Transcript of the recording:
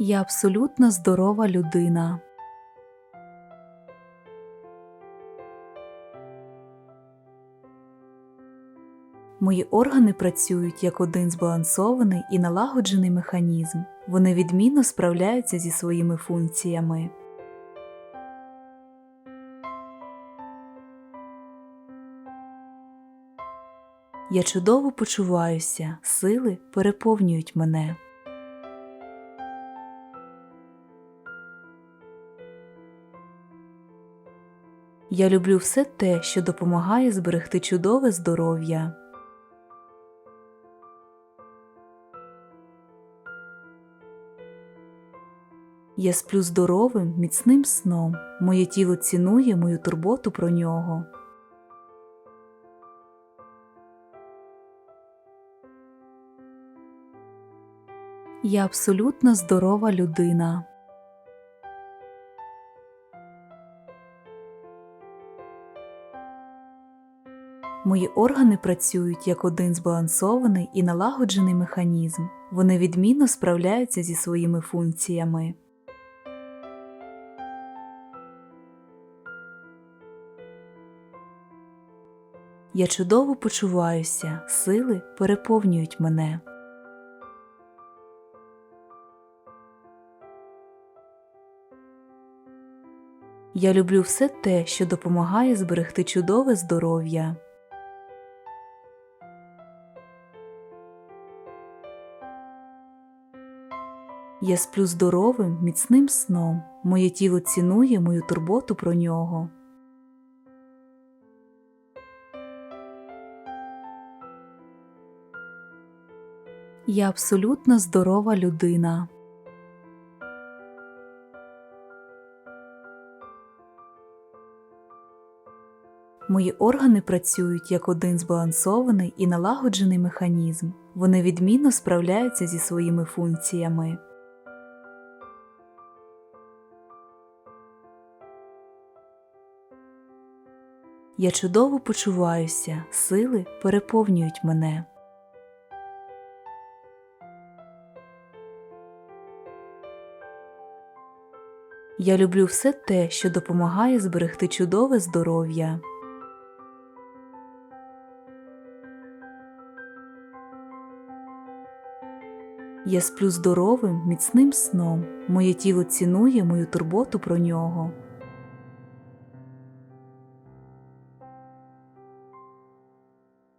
Я абсолютно здорова людина. Мої органи працюють як один збалансований і налагоджений механізм. Вони відмінно справляються зі своїми функціями. Я чудово почуваюся, сили переповнюють мене. Я люблю все те, що допомагає зберегти чудове здоров'я. Я сплю здоровим, міцним сном. Моє тіло цінує мою турботу про нього. Я абсолютно здорова людина. Мої органи працюють як один збалансований і налагоджений механізм. Вони відмінно справляються зі своїми функціями. Я чудово почуваюся, сили переповнюють мене. Я люблю все те, що допомагає зберегти чудове здоров'я. Я сплю здоровим, міцним сном. Моє тіло цінує мою турботу про нього. Я абсолютно здорова людина. Мої органи працюють як один збалансований і налагоджений механізм. Вони відмінно справляються зі своїми функціями. Я чудово почуваюся, сили переповнюють мене. Я люблю все те, що допомагає зберегти чудове здоров'я. Я сплю здоровим, міцним сном. Моє тіло цінує мою турботу про нього.